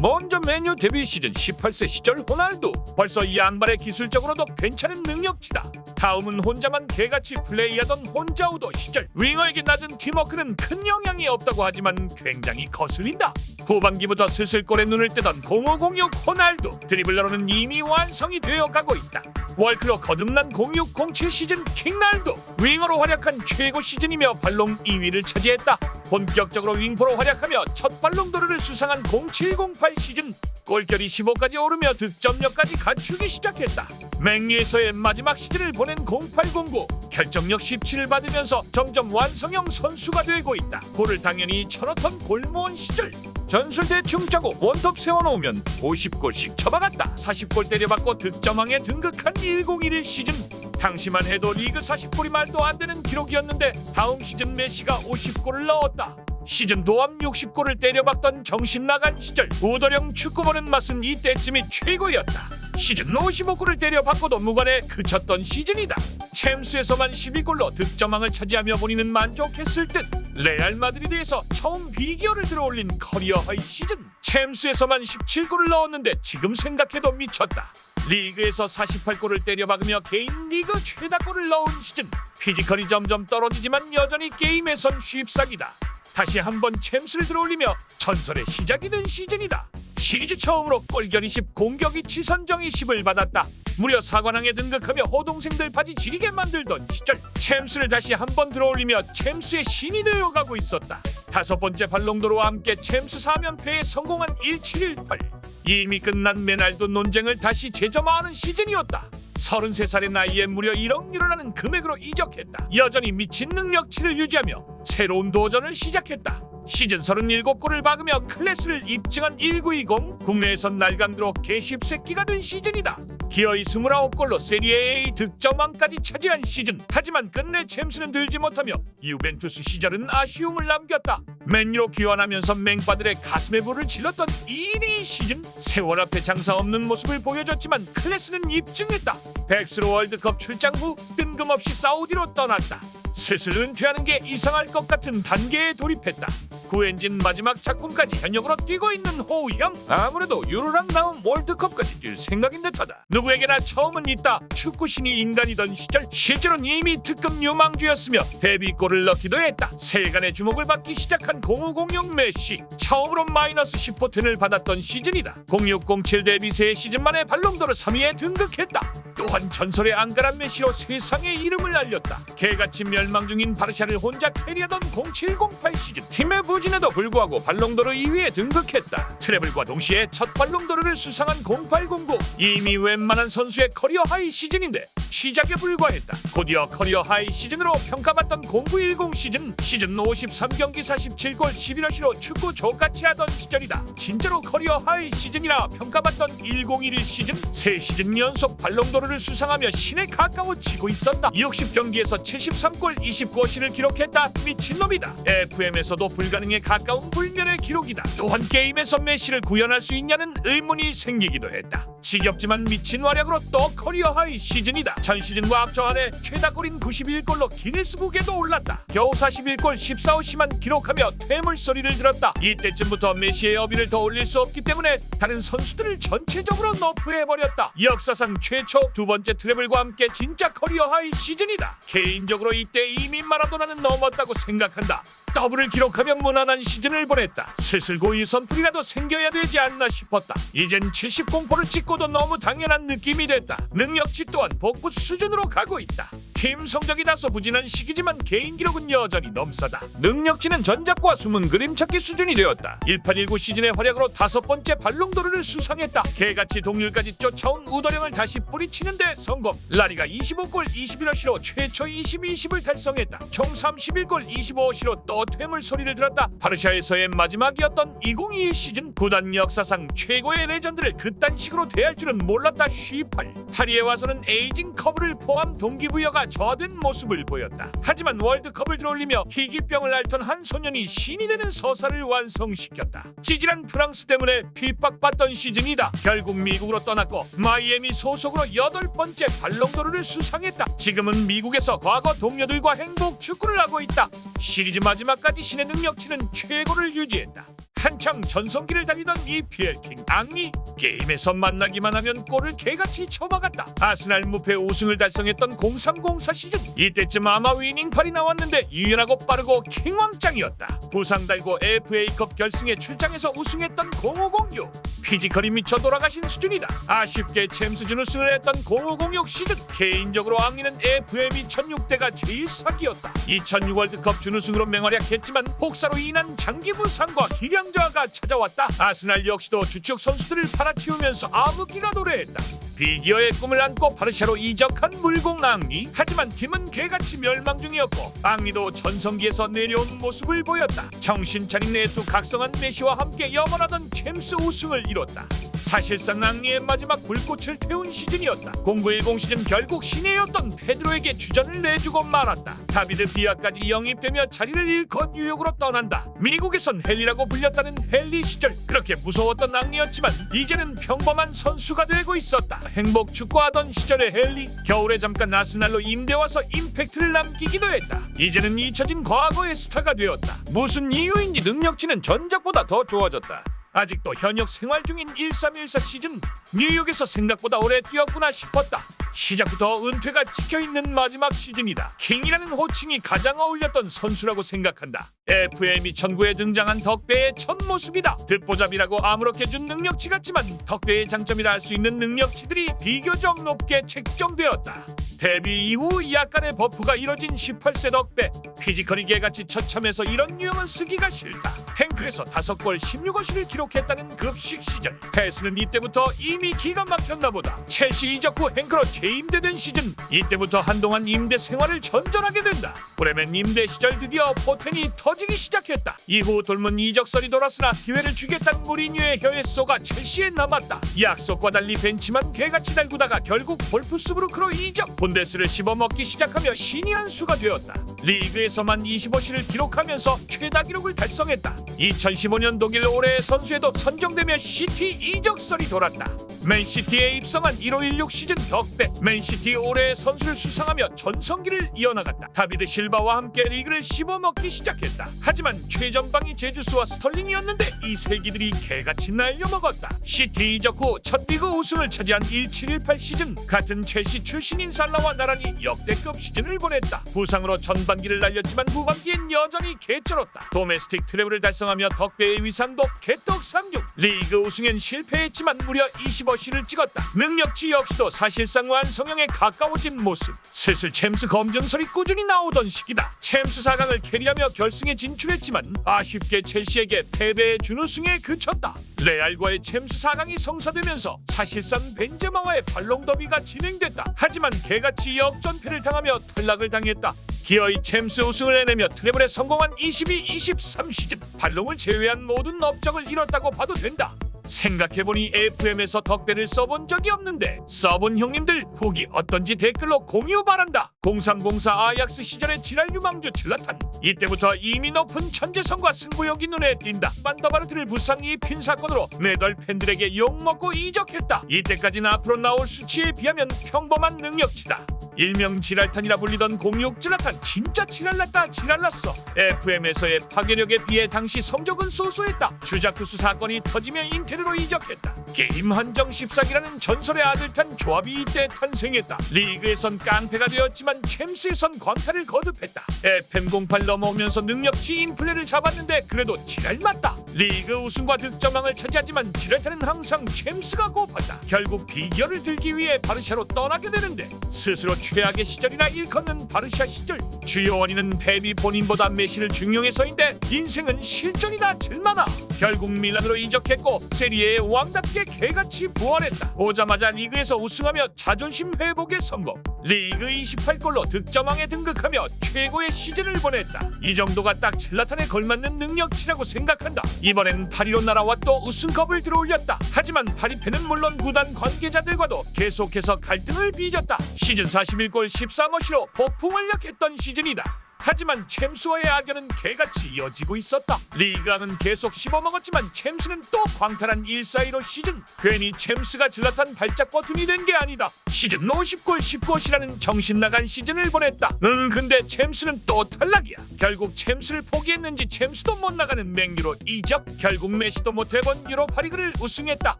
먼저 메뉴 데뷔 시즌 18세 시절 호날두. 벌써 이 양발의 기술적으로도 괜찮은 능력치다. 다음은 혼자만 개같이 플레이하던 혼자우도 시절. 윙어에게 낮은 팀워크는 큰 영향이 없다고 하지만 굉장히 거슬린다. 후반기부터 슬슬 골에 눈을 뜨던 0506 호날두. 드리블러로는 이미 완성이 되어 가고 있다 월크로 거듭난 0607 시즌 킹날두 윙어로 활약한 최고 시즌이며 발롱 2위를 차지했다 본격적으로 윙포로 활약하며 첫 발롱도르를 수상한 0708 시즌 골결이 15까지 오르며 득점력까지 갖추기 시작했다. 맹리에서의 마지막 시즌을 보낸 0809 결정력 17을 받으면서 점점 완성형 선수가 되고 있다. 골을 당연히 쳐넣던 골모원 시절 전술 대충 짜고 원톱 세워놓으면 50골씩 쳐박았다. 40골 때려받고 득점왕에 등극한 1011 시즌 당시만 해도 리그 40골이 말도 안 되는 기록이었는데 다음 시즌 메시가 50골을 넣었다. 시즌 도합 60골을 때려박던 정신 나간 시절 우더령 축구 보는 맛은 이때쯤이 최고였다. 시즌 55골을 때려박고도 무관에 그쳤던 시즌이다. 챔스에서만 12골로 득점왕을 차지하며 본인은 만족했을 듯 레알 마드리드에서 처음 비기어를 들어올린 커리어 하이 시즌 챔스에서만 17골을 넣었는데 지금 생각해도 미쳤다. 리그에서 48골을 때려박으며 개인 리그 최다골을 넣은 시즌 피지컬이 점점 떨어지지만 여전히 게임에선 쉽사기다. 다시 한번 챔스를 들어올리며 전설의 시작이 된 시즌이다. 시리즈 처음으로 골결이 10, 공격이 치선정이 10을 받았다. 무려 사관왕에 등극하며 호동생들 바지 지리게 만들던 시절 챔스를 다시 한번 들어올리며 챔스의 신이 되어가고 있었다. 다섯 번째 발롱도로와 함께 챔스 4면패에 성공한 1718 이미 끝난 메날도 논쟁을 다시 재점화하는 시즌이었다. 33살의 나이에 무려 1억 유로라는 금액으로 이적했다. 여전히 미친 능력치를 유지하며 새로운 도전을 시작했다. 시즌 37골을 박으며 클래스를 입증한 1920 국내에선 날강도로 개십새끼가 된 시즌이다. 기어이 29골로 세리에 A 득점왕까지 차지한 시즌 하지만 끝내 챔스는 들지 못하며 유벤투스 시절은 아쉬움을 남겼다. 맨유로 귀환하면서 맹바들의 가슴에 불을 질렀던 1위 시즌 세월 앞에 장사 없는 모습을 보여줬지만 클래스는 입증했다. 백스로 월드컵 출장 후 뜬금없이 사우디로 떠났다. 슬슬 은퇴하는 게 이상할 것 같은 단계에 돌입했다. 구엔진 마지막 작품까지 현역으로 뛰고 있는 호우형 아무래도 유로랑 나온 월드컵까지 뛸 생각인 듯하다 누구에게나 처음은 있다 축구신이 인간이던 시절 실제로는 이미 특급 유망주였으며 데뷔골을 넣기도 했다 세간의 주목을 받기 시작한 0506 메시 처음으로 마이너스 10포텐을 받았던 시즌이다. 0607 데뷔 세 시즌 만에 발롱도르 3위에 등극했다. 또한 전설의 앙가란 메시로 세상의 이름을 알렸다. 개같이 멸망 중인 바르샤를 혼자 캐리하던 0708 시즌. 팀의 부진에도 불구하고 발롱도르 2위에 등극했다. 트래블과 동시에 첫 발롱도르를 수상한 0809 이미 웬만한 선수의 커리어 하이 시즌인데 시작에 불과했다. 곧이어 커리어 하이 시즌으로 평가받던 0910 시즌. 시즌 53경기 47골 11어시로 축구 족같이 하던 시절이다. 진짜로 커리어 하이 시즌이라 평가받던 1011 시즌 세 시즌 연속 발롱도르를 수상하며 신에 가까워지고 있었다. 60경기에서 73골 29어시를 기록했다. 미친놈이다. FM에서도 불가능에 가까운 불면의 기록이다. 또한 게임에서 메시를 구현할 수 있냐는 의문이 생기기도 했다. 지겹지만 미친 활약으로 또 커리어 하이 시즌이다. 전 시즌과 합쳐하되 최다골인 91골로 기네스북에도 올랐다. 겨우 41골 14호시만 기록하며 퇴물 소리를 들었다. 이때쯤부터 메시의 어비를 더 올릴 수 없기 때문에 다른 선수들을 전체적으로 너프해버렸다. 역사상 최초 두 번째 트래블과 함께 진짜 커리어 하이 시즌이다. 개인적으로 이때 이미 마라도나는 넘었다고 생각한다. 더블을 기록하면 무난한 시즌을 보냈다. 슬슬 고위 선풀이라도 생겨야 되지 않나 싶었다. 이젠 70공포를 찍고도 너무 당연한 느낌이 됐다. 능력치 또한 복부 수준으로 가고 있다. 팀 성적이 다소 부진한 시기지만 개인 기록은 여전히 넘사다. 능력치는 전작과 숨은 그림 찾기 수준이 되었다. 1819 시즌의 활약으로 다섯 번째 발롱도르를 수상했다. 개같이 동률까지 쫓아온 우더령을 다시 뿌리치는데 성공. 라리가 25골 21어시로 최초 20-20을 달성했다. 총 31골 25어시로 또 퇴물 소리를 들었다. 바르샤에서의 마지막이었던 2021 시즌 구단 역사상 최고의 레전드를 그딴 식으로 대할 줄은 몰랐다. 쉬팔. 파리에 와서는 에이징 커브를 포함 동기부여가 저하된 모습을 보였다. 하지만 월드컵을 들어올리며 희귀병을 앓던 한 소년이 신이 되는 서사를 완성시켰다. 찌질한 프랑스 때문에 핍박받던 시즌이다. 결국 미국으로 떠났고 마이애미 소속으로 여덟 번째 발롱도르를 수상했다. 지금은 미국에서 과거 동료들과 행복 축구를 하고 있다. 시리즈 마지막 까지 신의 능력치는 최고를 유지했다. 한창 전성기를 달리던 EPL 킹 앙리 게임에서 만나기만 하면 골을 개같이 쳐박았다. 아스날 무패 우승을 달성했던 0304 시즌 이때쯤 아마 위닝팔이 나왔는데 유연하고 빠르고 킹왕짱이었다. 부상 달고 FA컵 결승에 출장해서 우승했던 0506 피지컬이 미쳐 돌아가신 수준이다. 아쉽게 챔스준 우승을 했던 0506 시즌 개인적으로 앙리는 FM이 2006대가 제일 사기였다. 2006 월드컵 준우승으로 맹활약했지만 복사로 인한 장기 부상과 기량 저하가 찾아왔다. 아스날 역시도 주축 선수들을 팔아치우면서 암흑기가 도래했다. 비기어의 꿈을 안고 바르샤로 이적한 물공 앙리 하지만 팀은 개같이 멸망 중이었고 앙리도 전성기에서 내려온 모습을 보였다. 정신 차린 내투 각성한 메시와 함께 영원하던 챔스 우승을 이뤘다. 사실상 앙리의 마지막 불꽃을 태운 시즌이었다. 0910 시즌 결국 신예였던 페드로에게 주전을 내주고 말았다. 다비드 비아까지 영입되며 자리를 잃고 뉴욕으로 떠난다. 미국에선 헬리라고 불렸다는 헬리 시절 그렇게 무서웠던 앙리였지만 이제는 평범한 선수가 되고 있었다 행복 축구하던 시절의 헬리 겨울에 잠깐 아스날로 임대 와서 임팩트를 남기기도 했다. 이제는 잊혀진 과거의 스타가 되었다. 무슨 이유인지 능력치는 전작보다 더 좋아졌다. 아직도 현역 생활 중인 1314 시즌 뉴욕에서 생각보다 오래 뛰었구나 싶었다 시작부터 은퇴가 찍혀있는 마지막 시즌이다. 킹이라는 호칭이 가장 어울렸던 선수라고 생각한다. FM이 천구에 등장한 덕배의 첫 모습이다. 듣보잡이라고 아무렇게 준 능력치 같지만 덕배의 장점이라 할 수 있는 능력치들이 비교적 높게 책정되었다. 데뷔 이후 약간의 버프가 이뤄진 18세 덕배. 피지컬이 개같이 처참해서 이런 유형은 쓰기가 싫다. 행크에서 5골 16어시를 기록했다는 급식 시절 패스는 이때부터 이미 기가 막혔나 보다. 첼시 이적 후 행크로 재임대된 시즌 이때부터 한동안 임대 생활을 전전하게 된다. 브레멘 임대 시절 드디어 포텐이 터지기 시작했다. 이후 돌문 이적설이 돌았으나 기회를 주겠다는 무리뉴의 혀에 쏘가 첼시에 남았다. 약속과 달리 벤치만 개같이 달구다가 결국 볼프스부르크로 이적. 본데스를 씹어먹기 시작하며 신이 한 수가 되었다. 리그에서만 25시를 기록하면서 최다 기록을 달성했다. 2015년 독일 올해의 선수에도 선정되며 시티 이적설이 돌았다. 맨시티에 입성한 1516 시즌 덕배 맨시티 올해의 선수를 수상하며 전성기를 이어나갔다. 다비드 실바와 함께 리그를 씹어먹기 시작했다. 하지만 최전방이 제주스와 스털링이었는데 이 세기들이 개같이 날려먹었다. 시티 이적 후 첫 리그 우승을 차지한 1718 시즌 같은 첼시 출신인 살라와 나란히 역대급 시즌을 보냈다. 부상으로 전반기를 날렸지만 후반기엔 여전히 개쩔었다. 도메스틱 트래블을 달성하며 덕배의 위상도 개떡상중. 리그 우승엔 실패했지만 무려 25시를 찍었다. 능력치 역시도 사실상 완성형에 가까워진 모습. 슬슬 챔스 검증설이 꾸준히 나오던 시기다. 챔스 4강을 캐리하며 결승에 진출했지만 아쉽게 첼시에게 패배의 준우승에 그쳤다. 레알과의 챔스 4강이 성사되면서 사실상 벤제마와의 발롱 더비가 진행됐다. 하지만 개같이 역전패를 당하며 탈락을 당했다. 기어이 챔스 우승을 해내며 트래블에 성공한 22-23 시즌. 발롱을 제외한 모든 업적을 이뤘다고 봐도 된다. 생각해보니 FM에서 덕배를 써본 적이 없는데 써본 형님들 후기 어떤지 댓글로 공유 바란다 0304 아약스 시절의 지랄 유망주 칠라탄. 이때부터 이미 높은 천재성과 승부욕이 눈에 띈다. 반더바르트를 부상 입힌 사건으로 매달 팬들에게 욕먹고 이적했다. 이때까지는 앞으로 나올 수치에 비하면 평범한 능력치다. 일명 지랄탄이라 불리던 06 지랄탄 진짜 지랄났다 지랄났어. FM에서의 파괴력에 비해 당시 성적은 소소했다. 주작 투수 사건이 터지며 인테르로 이적했다. 게임 한정 14기라는 전설의 아들 탄 조합이 이때 탄생했다. 리그에선 깡패가 되었지만 챔스에선 광탈을 거듭했다. FM08 넘어오면서 능력치 인플레를 잡았는데 그래도 지랄 맞다. 리그 우승과 득점왕을 차지하지만 지랄탄은 항상 챔스가 고팠다. 결국 비기어를 들기 위해 바르샤로 떠나게 되는데 스스로 최악의 시절이나 일컫는 바르샤 시절. 주요 원인은 펩이 본인보다 메시를 중용해서인데 인생은 실전이다 질만하 결국 밀란으로 이적했고 세리에의 왕답게 개같이 부활했다. 오자마자 리그에서 우승하며 자존심 회복에 성공. 리그 28 골로 득점왕에 등극하며 최고의 시즌을 보냈다. 이 정도가 딱 젤라탄에 걸맞는 능력치라고 생각한다. 이번엔 파리로 날아와 또 우승컵을 들어올렸다. 하지만 파리팬은 물론 구단 관계자들과도 계속해서 갈등을 빚었다. 시즌 41골 13어시로 폭풍을 일으켰던 시즌이다 하지만 챔스와의 악연은 개같이 이어지고 있었다. 리그왕은 계속 씹어먹었지만 챔스는 또 광탈한 1-4-1로 시즌. 괜히 챔스가 질라탄 발작 버튼이 된 게 아니다. 시즌 50골 10골이라는 정신 나간 시즌을 보냈다. 응 근데 챔스는 또 탈락이야. 결국 챔스를 포기했는지 챔스도 못 나가는 맹유로 이적. 결국 메시도 못해본 유로 파리그를 우승했다.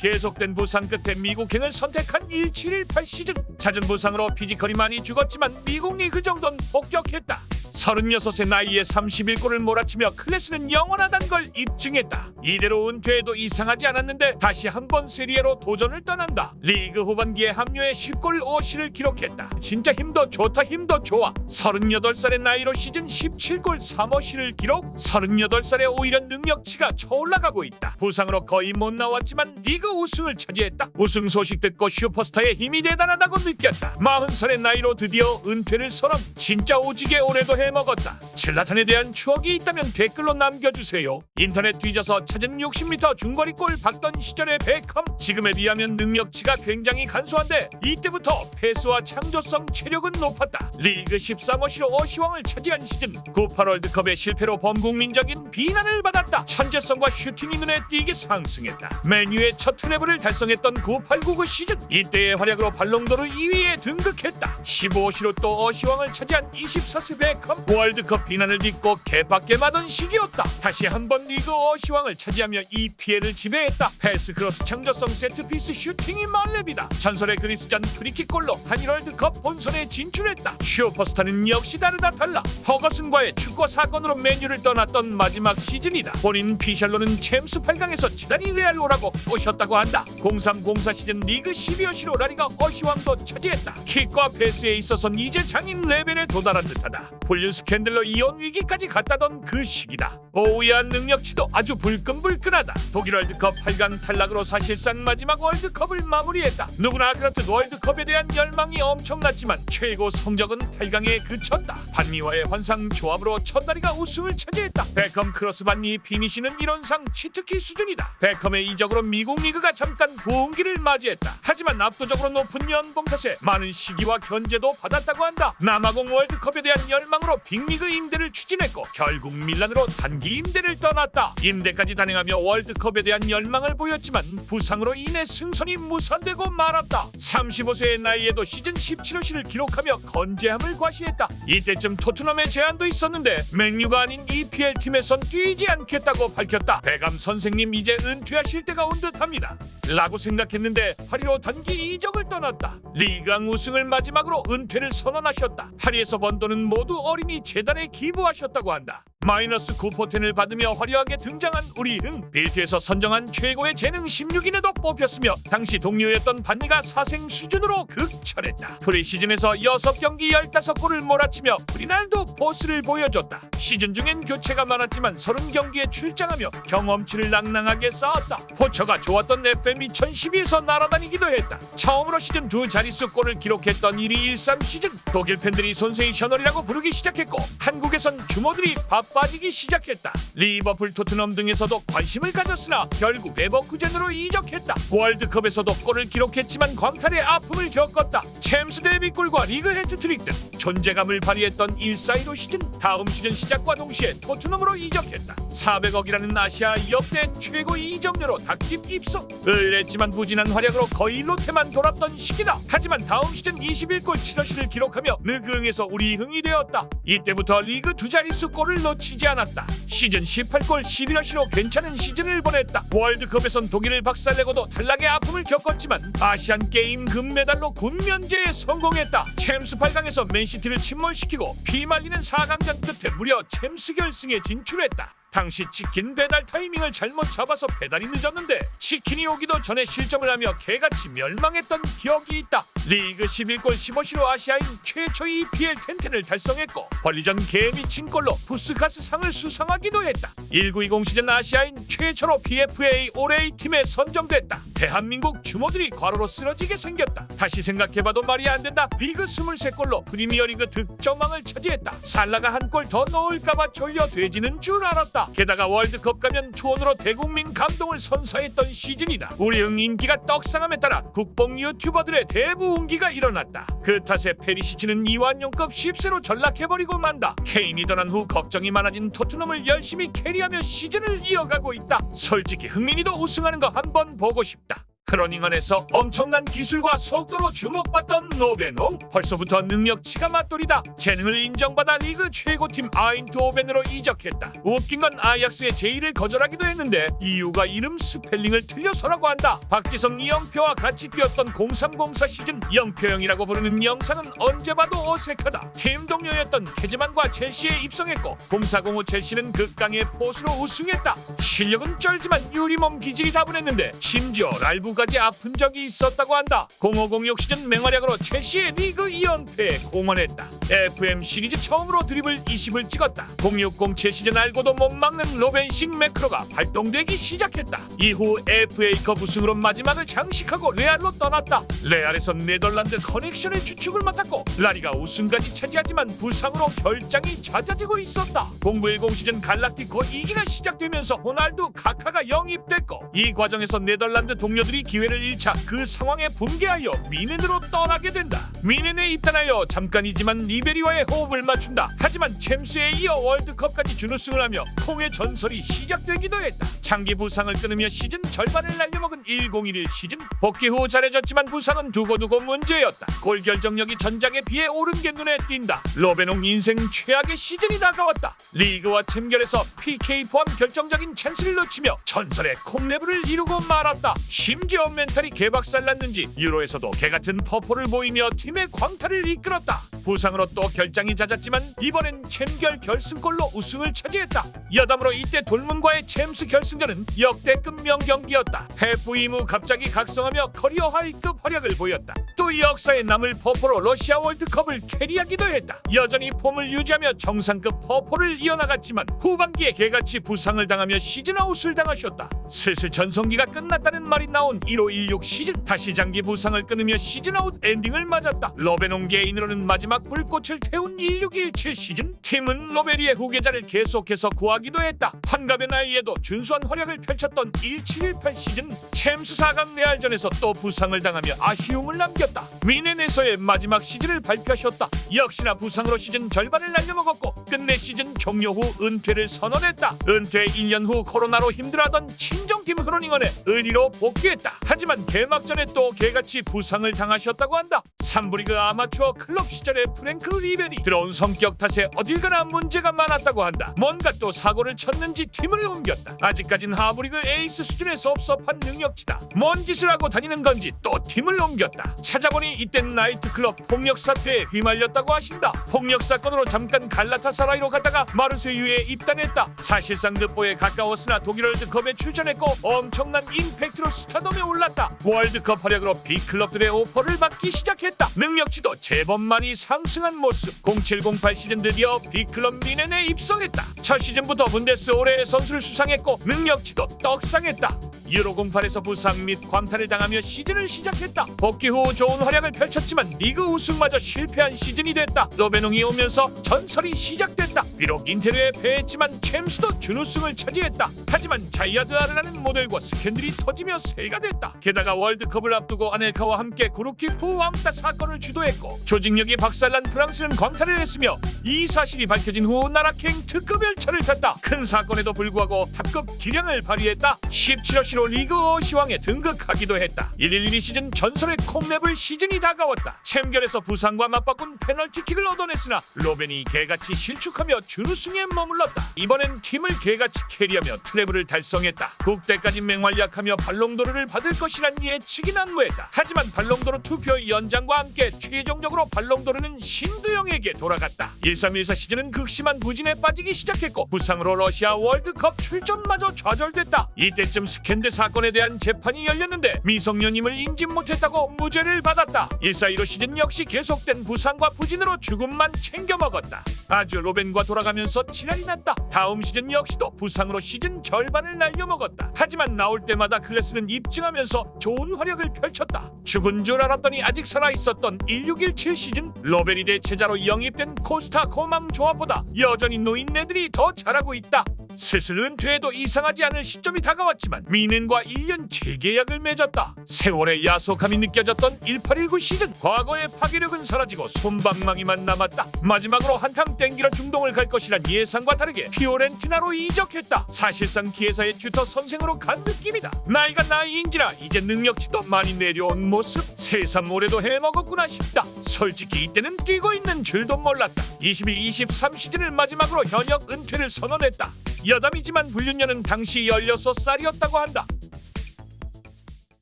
계속된 부상 끝에 미국행을 선택한 1718 시즌. 잦은 부상으로 피지컬이 많이 죽었지만 미국 리그 정도는 복격했다. 36의 나이에 31골을 몰아치며 클래스는 영원하단 걸 입증했다. 이대로 은퇴해도 이상하지 않았는데 다시 한 번 세리에로 도전을 떠난다. 리그 후반기에 합류해 10골 5시를 기록했다. 진짜 힘도 좋다 힘도 좋아. 38살의 나이로 시즌 17골 3어시를 기록. 38살에 오히려 능력치가 쳐올라가고 있다. 부상으로 거의 못 나왔지만 리그 우승을 차지했다. 우승 소식 듣고 슈퍼스타의 힘이 대단하다고 느꼈다. 40살의 나이로 드디어 은퇴를 선언. 진짜 오지게 오래도 해 먹었다. 칠라탄에 대한 추억이 있다면 댓글로 남겨주세요. 인터넷 뒤져서 찾은 60m 중거리골 박던 시절의 베컴. 지금에 비하면 능력치가 굉장히 간소한데 이때부터 패스와 창조성 체력은 높았다. 리그 13어시로 어시왕을 차지한 시즌 98 월드컵의 실패로 범국민적인 비난을 받았다. 천재성과 슈팅이 눈에 띄게 상승했다. 메뉴의 첫 트래블을 달성했던 9899 시즌 이때의 활약으로 발롱도르 2위에 등극했다. 15어시로 또 어시왕을 차지한 24세 베컴 월드컵 비난을 딛고 개밖에 마던 시기였다. 다시 한번 리그 어시왕을 차지하며 EPL을 지배했다. 패스 크로스 창조성 세트피스 슈팅이 만렙이다. 전설의 그리스전 프리킥골로 한일 월드컵 본선에 진출했다. 슈퍼스타는 역시 다르다 달라. 허거슨과의 축구 사건으로 메뉴를 떠났던 마지막 시즌이다. 본인 피셜로는 챔스 8강에서 지단이 레알로라고 꼬셨다고 한다. 0304 시즌 리그 12어시로 라리가 어시왕도 차지했다. 킥과 패스에 있어선 이제 장인 레벨에 도달한 듯하다. 불륜 스캔들로 이혼 위기까지 갔다던 그 시기다. 오우야 능력치도 아주 불끈불끈하다. 독일 월드컵 8강 탈락으로 사실상 마지막 월드컵을 마무리했다. 누구나 그렇듯 월드컵에 대한 열망이 엄청났지만 최고 성적은 8강에 그쳤다. 반미와의 환상 조합으로 첫다리가 우승을 차지했다. 베컴 크로스 반미 피니시는 이론상 치트키 수준이다. 베컴의 이적으로 미국 리그가 잠깐 부흥기를 맞이했다. 하지만 압도적으로 높은 연봉 탓에 많은 시기와 견제도 받았다고 한다. 남아공 월드컵에 대한 열망으로 빅리그 임대를 추진했고 결국 밀란으로 단기 임대를 떠났다. 임대까지 단행하며 월드컵에 대한 열망을 보였지만 부상으로 인해 승선이 무산되고 말았다. 35세의 나이에도 시즌 17호시를 기록하며 건재함을 과시했다. 이때쯤 토트넘의 제안도 있었는데 맨유가 아닌 EPL 팀에선 뛰지 않겠다고 밝혔다. 배감 선생님 이제 은퇴하실 때가 온 듯합니다. 라고 생각했는데 파리로 단기 이적을 떠났다. 리강 우승을 마지막으로 은퇴를 선언하셨다. 파리에서 번 돈은 모두 어린 이 재단에 기부하셨다고 한다. 마이너스 9포텐을 받으며 화려하게 등장한 우리 흥 빌트에서 선정한 최고의 재능 16인에도 뽑혔으며 당시 동료였던 반니가 사생 수준으로 극철했다. 프리시즌에서 6경기 15골을 몰아치며 프리날도 포스를 보여줬다. 시즌 중엔 교체가 많았지만 30경기에 출장하며 경험치를 낭낭하게 쌓았다. 호처가 좋았던 FM 2012에서 날아다니기도 했다. 처음으로 시즌 두 자릿수 골을 기록했던 1위 13 시즌 독일 팬들이 손세이 셔널이라고 부르기 시작했고 한국에선 주모들이 바 빠지기 시작했다. 리버풀 토트넘 등에서도 관심을 가졌으나 결국 레버쿠젠으로 이적했다. 월드컵에서도 골을 기록했지만 광탈의 아픔을 겪었다. 챔스 데뷔골과 리그 헤트트릭 등 존재감을 발휘했던 1-4-1호 시즌 다음 시즌 시작과 동시에 토트넘으로 이적했다. 400억이라는 아시아 역대 최고 이적료로 닭집 입성. 의뢰했지만 부진한 활약으로 거의 롯데만 돌았던 시기다. 하지만 다음 시즌 21골 7어시를 기록하며 느그응에서 우리 흥이 되었다. 이때부터 리그 두 자릿수 골을 놓치 지 않았다. 시즌 18골 11어시로 괜찮은 시즌을 보냈다. 월드컵에선 독일을 박살내고도 탈락의 아픔을 겪었지만 아시안 게임 금메달로 군면제에 성공했다. 챔스 8강에서 맨시티를 침몰시키고 피말리는 4강전 끝에 무려 챔스 결승에 진출했다. 당시 치킨 배달 타이밍을 잘못 잡아서 배달이 늦었는데 치킨이 오기도 전에 실점을 하며 개같이 멸망했던 기억이 있다. 리그 11골 15시로 아시아인 최초 EPL 텐텐을 달성했고 벌리전 개미친 골로 부스가스 상을 수상하기도 했다. 1920 시즌 아시아인 최초로 PFA 올해의 팀에 선정됐다. 대한민국 주모들이 과로로 쓰러지게 생겼다. 다시 생각해봐도 말이 안 된다. 리그 23골로 프리미어리그 득점왕을 차지했다. 살라가 한 골 더 넣을까봐 졸려 돼지는 줄 알았다. 게다가 월드컵 가면 투혼으로 대국민 감동을 선사했던 시즌이다. 우리 응 인기가 떡상함에 따라 국뽕 유튜버들의 대부 운기가 일어났다. 그 탓에 페리시치는 이완용급 10세로 전락해버리고 만다. 케인이 떠난 후 걱정이 많아진 토트넘을 열심히 캐리하며 시즌을 이어가고 있다. 솔직히 흥민이도 우승하는 거 한번 보고 싶다. 크로닝언에서 엄청난 기술과 속도로 주목받던 노베노 벌써부터 능력치가 맞돌이다. 재능을 인정받아 리그 최고팀 아인트호벤으로 이적했다. 웃긴 건 아약스의 제의를 거절하기도 했는데 이유가 이름 스펠링을 틀려서라고 한다. 박지성 이영표와 같이 뛰었던 0304 시즌 영표형이라고 부르는 영상은 언제 봐도 어색하다. 팀 동료였던 케즈만과 첼시에 입성했고 0405 첼시는 극강의 포수로 우승했다. 실력은 쩔지만 유리몸 기질이 다분했는데 심지어 랄부 까지 아픈 적이 있었다고 한다. 0506 시즌 맹활약으로 첼시의 리그 2연패에 공헌했다. FM 시리즈 처음으로 드리블 20을 찍었다. 0607 시즌 알고도 못 막는 로벤식 매크로가 발동되기 시작했다. 이후 FA컵 우승으로 마지막을 장식하고 레알로 떠났다. 레알에서 네덜란드 커넥션의 주축을 맡았고 라리가 우승까지 차지하지만 부상으로 결장이 잦아지고 있었다. 0910 시즌 갈락티코 2기가 시작되면서 호날두 카카가 영입됐고 이 과정에서 네덜란드 동료들이 기회를 잃자 그 상황에 붕괴하여 미넨으로 떠나게 된다. 미넨에 입단하여 잠깐이지만 리베리와의 호흡을 맞춘다. 하지만 챔스에 이어 월드컵까지 준우승을 하며 콩의 전설이 시작되기도 했다. 장기 부상을 끊으며 시즌 절반을 날려먹은 1011 시즌 복귀 후 잘해줬지만 부상은 두고두고 문제였다. 골 결정력이 전작에 비해 오른 게 눈에 띈다. 로베농 인생 최악의 시즌이 다가왔다. 리그와 챔결에서 PK 포함 결정적인 찬스를 놓치며 전설의 콩레브를 이루고 말았다. 심지어 멘탈이 개박살났는지 유로에서도 개같은 퍼포를 보이며 팀의 광탈을 이끌었다. 부상으로 또 결장이 잦았지만 이번엔 챔결 결승골로 우승을 차지했다. 여담으로 이때 돌문과의 챔스 결승전은 역대급 명경기였다. 해프 이후 갑자기 각성하며 커리어 하이급 활약을 보였다. 또 역사에 남을 퍼포로 러시아 월드컵을 캐리하기도 했다. 여전히 폼을 유지하며 정상급 퍼포를 이어나갔지만 후반기에 개같이 부상을 당하며 시즌 아웃을 당하셨다. 슬슬 전성기가 끝났다는 말이 나온 1516 시즌 다시 장기 부상을 끊으며 시즌 아웃 엔딩을 맞았다. 로베농 개인으로는 마지막 불꽃을 태운 1617 시즌 팀은 로베리의 후계자를 계속해서 구하기 도 했다. 환갑의 나이에도 준수한 활약을 펼쳤던 1718 시즌 챔스 4강 레알전에서 또 부상을 당하며 아쉬움을 남겼다. 미넨에서의 마지막 시즌을 발표하셨다. 역시나 부상으로 시즌 절반을 날려먹었고 끝내 시즌 종료 후 은퇴를 선언했다. 은퇴 1년 후 코로나로 힘들어하던 친정팀 흐로닝언에 의리로 복귀했다. 하지만 개막전에 또 개같이 부상을 당하셨다고 한다. 3부 리그 아마추어 클럽 시절의 프랭크 리벨이 들어온 성격 탓에 어딜 가나 문제가 많았다고 한다. 뭔가 또 사 고를 쳤는지 팀을 옮겼다. 아직까진 하부리그 에이스 수준의 섭섭한 능력치다. 뭔 짓을 하고 다니는 건지 또 팀을 옮겼다. 찾아보니 이땐 나이트클럽 폭력 사태에 휘말렸다고 하신다. 폭력 사건으로 잠깐 갈라타사라이로 갔다가 마르세유에 입단했다. 사실상 득보에 가까웠으나 독일 월드컵에 출전했고 엄청난 임팩트로 스타덤에 올랐다. 월드컵 활약으로 B클럽들의 오퍼를 받기 시작했다. 능력치도 제법 많이 상승한 모습. 0708 시즌 드디어 B클럽 미넨에 입성했다. 첫 시즌부터 분데스 올해의 선수를 수상했고 능력치도 떡상했다. 유로 08에서 부상 및 광탈을 당하며 시즌을 시작했다. 복귀 후 좋은 활약을 펼쳤지만 리그 우승마저 실패한 시즌이 됐다. 로베농이 오면서 전설이 시작됐다. 비록 인테르에 패했지만 챔스도 준우승을 차지했다. 하지만 자이아드 아르라는 모델과 스캔들이 터지며 새가 됐다. 게다가 월드컵을 앞두고 아넬카와 함께 구루키프 왕따 사건을 주도했고 조직력이 박살난 프랑스는 광탈을 했으며 이 사실이 밝혀진 후 나락행 특급 열차를 탔다. 큰 사건에도 불구하고 탑급 기량을 발휘했다. 17호시로 리그 어시왕에 등극하기도 했다. 112 시즌 전설의 콩랩을 시즌이 다가왔다. 챔결에서 부상과 맞바꾼 페널티킥을 얻어냈으나 로벤이 개같이 실축하며 준우승에 머물렀다. 이번엔 팀을 개같이 캐리하며 트래블을 달성했다. 국대까지 맹활약하며 발롱도르를 받을 것이란 예측이 난무했다. 하지만 발롱도르 투표 연장과 함께 최종적으로 발롱도르는 신두영에게 돌아갔다. 1314 시즌은 극심한 부진에 빠지기 시작했고 부상 으로 러시아 월드컵 출전마저 좌절됐다. 이때쯤 스캔들 사건에 대한 재판이 열렸는데 미성년임을 인지 못했다고 무죄를 받았다. 1415 시즌 역시 계속된 부상과 부진으로 죽음만 챙겨 먹었다. 아주 로벤과 돌아가면서 지랄이 났다. 다음 시즌 역시도 부상으로 시즌 절반을 날려먹었다. 하지만 나올 때마다 클래스는 입증하면서 좋은 활약을 펼쳤다. 죽은 줄 알았더니 아직 살아있었던 1617 시즌 로베리 대 제자로 영입된 코스타 코망 조합보다 여전히 노인네들이 더 잘하고 있다. 슬슬 은퇴해도 이상하지 않을 시점이 다가왔지만 미는과 1년 재계약을 맺었다. 세월의 야속함이 느껴졌던 1819 시즌 과거의 파괴력은 사라지고 손방망이만 남았다. 마지막으로 한탕 땡기러 중동을 갈 것이란 예상과 다르게 피오렌티나로 이적했다. 사실상 기회사의 튜터 선생으로 간 느낌이다. 나이가 나이인지라 이제 능력치도 많이 내려온 모습. 새삼 올해도 해먹었구나 싶다. 솔직히 이때는 뛰고 있는 줄도 몰랐다. 22-23 시즌을 마지막으로 현역 은퇴를 선언했다. 여담이지만 불륜녀는 당시 16살이었다고 한다.